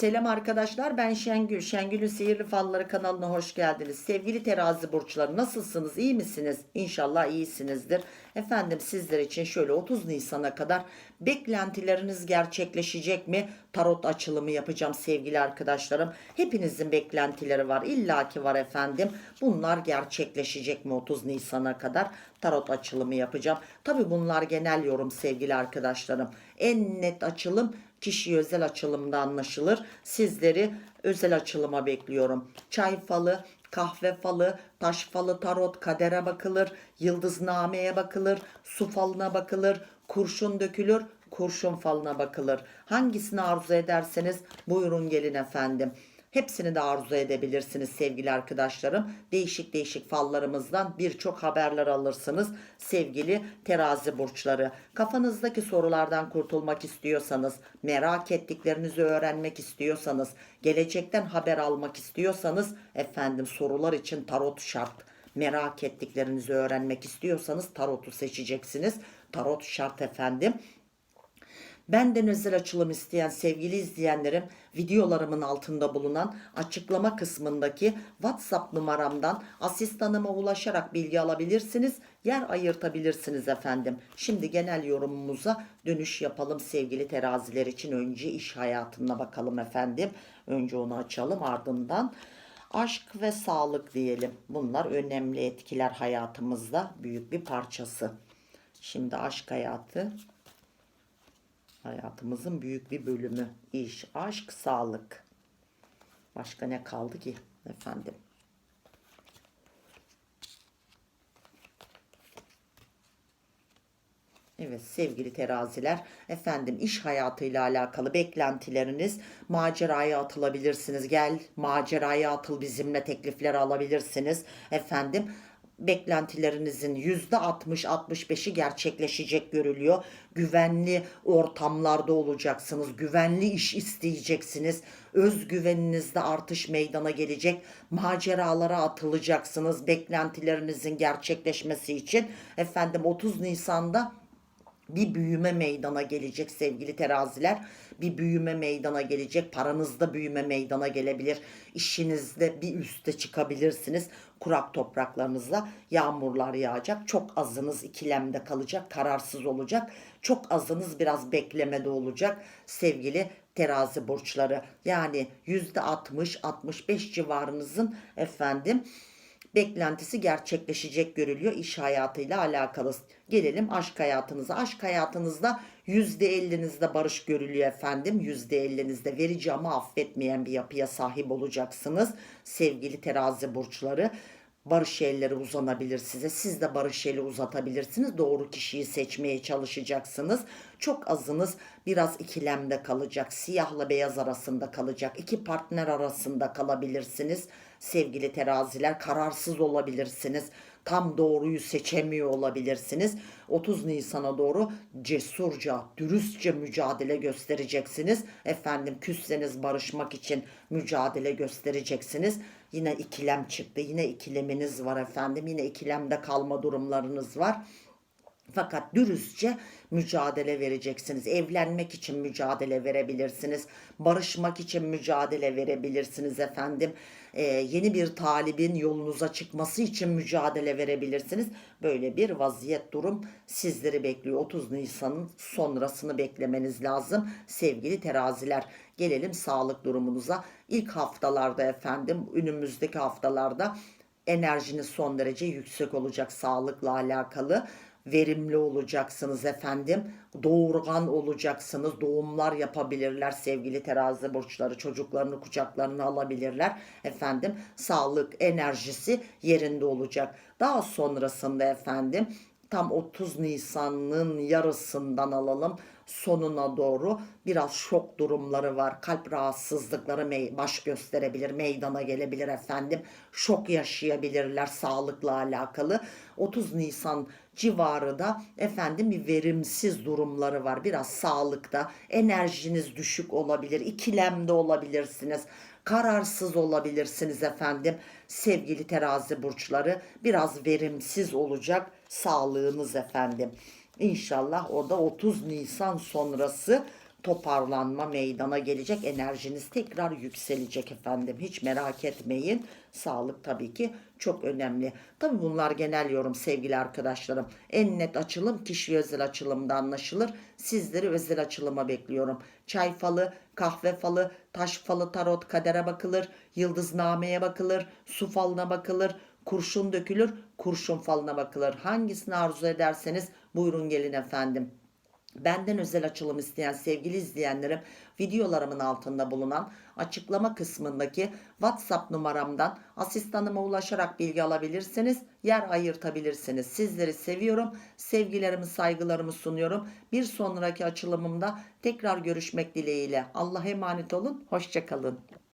Selam arkadaşlar ben Şengül. Şengül'ün Sihirli Falları kanalına hoş geldiniz. Sevgili terazi burçları nasılsınız? İyi misiniz? İnşallah iyisinizdir. Efendim sizler için şöyle 30 Nisan'a kadar beklentileriniz gerçekleşecek mi? Tarot açılımı yapacağım sevgili arkadaşlarım. Hepinizin beklentileri var. İlla ki var efendim. Bunlar gerçekleşecek mi 30 Nisan'a kadar? Tarot açılımı yapacağım. Tabi bunlar genel yorum sevgili arkadaşlarım. En net açılım kişi özel açılımda anlaşılır. Sizleri özel açılıma bekliyorum. Çay falı, kahve falı, taş falı, tarot, kadere bakılır, yıldıznameye bakılır, su falına bakılır, kurşun dökülür, kurşun falına bakılır. Hangisini arzu ederseniz buyurun gelin efendim. Hepsini de arzu edebilirsiniz sevgili arkadaşlarım. Değişik değişik fallarımızdan birçok haberler alırsınız sevgili terazi burçları. Kafanızdaki sorulardan kurtulmak istiyorsanız, merak ettiklerinizi öğrenmek istiyorsanız, gelecekten haber almak istiyorsanız efendim sorular için tarot şart. Merak ettiklerinizi öğrenmek istiyorsanız tarotu seçeceksiniz. Tarot şart efendim. Benden özel açılım isteyen sevgili izleyenlerim videolarımın altında bulunan açıklama kısmındaki WhatsApp numaramdan asistanıma ulaşarak bilgi alabilirsiniz. Yer ayırtabilirsiniz efendim. Şimdi genel yorumumuza dönüş yapalım sevgili teraziler için. Önce iş hayatına bakalım efendim. Önce onu açalım ardından aşk ve sağlık diyelim. Bunlar önemli etkiler hayatımızda büyük bir parçası. Şimdi aşk hayatı Hayatımızın büyük bir bölümü. iş, aşk, sağlık. Başka ne kaldı ki efendim? Evet sevgili teraziler efendim iş hayatıyla alakalı beklentileriniz maceraya atılabilirsiniz gel maceraya atıl bizimle teklifler alabilirsiniz efendim beklentilerinizin yüzde 60-65'i gerçekleşecek görülüyor. Güvenli ortamlarda olacaksınız. Güvenli iş isteyeceksiniz. Özgüveninizde artış meydana gelecek. Maceralara atılacaksınız beklentilerinizin gerçekleşmesi için. Efendim 30 Nisan'da bir büyüme meydana gelecek sevgili teraziler. Bir büyüme meydana gelecek. Paranızda büyüme meydana gelebilir. İşinizde bir üste çıkabilirsiniz. Kurak topraklarınızda yağmurlar yağacak. Çok azınız ikilemde kalacak. Kararsız olacak. Çok azınız biraz beklemede olacak. Sevgili terazi burçları. Yani %60-65 civarınızın efendim beklentisi gerçekleşecek görülüyor iş hayatıyla alakalı. Gelelim aşk hayatınıza. Aşk hayatınızda %50'nizde barış görülüyor efendim. %50'nizde verici ama affetmeyen bir yapıya sahip olacaksınız. Sevgili terazi burçları barış elleri uzanabilir size. Siz de barış eli uzatabilirsiniz. Doğru kişiyi seçmeye çalışacaksınız. Çok azınız biraz ikilemde kalacak. Siyahla beyaz arasında kalacak. İki partner arasında kalabilirsiniz. Sevgili teraziler kararsız olabilirsiniz. Tam doğruyu seçemiyor olabilirsiniz. 30 Nisan'a doğru cesurca, dürüstçe mücadele göstereceksiniz. Efendim küsseniz barışmak için mücadele göstereceksiniz. Yine ikilem çıktı. Yine ikileminiz var efendim. Yine ikilemde kalma durumlarınız var. Fakat dürüstçe mücadele vereceksiniz. Evlenmek için mücadele verebilirsiniz. Barışmak için mücadele verebilirsiniz efendim. Ee, yeni bir talibin yolunuza çıkması için mücadele verebilirsiniz. Böyle bir vaziyet durum sizleri bekliyor. 30 Nisan'ın sonrasını beklemeniz lazım. Sevgili teraziler gelelim sağlık durumunuza. İlk haftalarda efendim önümüzdeki haftalarda enerjiniz son derece yüksek olacak sağlıkla alakalı verimli olacaksınız efendim. Doğurgan olacaksınız. Doğumlar yapabilirler sevgili terazi burçları. Çocuklarını kucaklarına alabilirler. Efendim sağlık enerjisi yerinde olacak. Daha sonrasında efendim tam 30 Nisan'ın yarısından alalım sonuna doğru biraz şok durumları var. Kalp rahatsızlıkları baş gösterebilir, meydana gelebilir efendim. Şok yaşayabilirler sağlıkla alakalı. 30 Nisan civarı da efendim bir verimsiz durumları var. Biraz sağlıkta enerjiniz düşük olabilir, ikilemde olabilirsiniz kararsız olabilirsiniz efendim. Sevgili terazi burçları biraz verimsiz olacak sağlığınız efendim. İnşallah o da 30 Nisan sonrası toparlanma meydana gelecek. Enerjiniz tekrar yükselecek efendim. Hiç merak etmeyin. Sağlık tabii ki çok önemli. Tabii bunlar genel yorum sevgili arkadaşlarım. En net açılım kişi özel açılımda anlaşılır. Sizleri özel açılıma bekliyorum. Çay falı, kahve falı, taş falı, tarot, kadere bakılır. Yıldıznameye bakılır. Su falına bakılır. Kurşun dökülür. Kurşun falına bakılır. Hangisini arzu ederseniz buyurun gelin efendim. Benden özel açılım isteyen sevgili izleyenlerim videolarımın altında bulunan açıklama kısmındaki WhatsApp numaramdan asistanıma ulaşarak bilgi alabilirsiniz. Yer ayırtabilirsiniz. Sizleri seviyorum. Sevgilerimi, saygılarımı sunuyorum. Bir sonraki açılımımda tekrar görüşmek dileğiyle. Allah'a emanet olun. Hoşçakalın.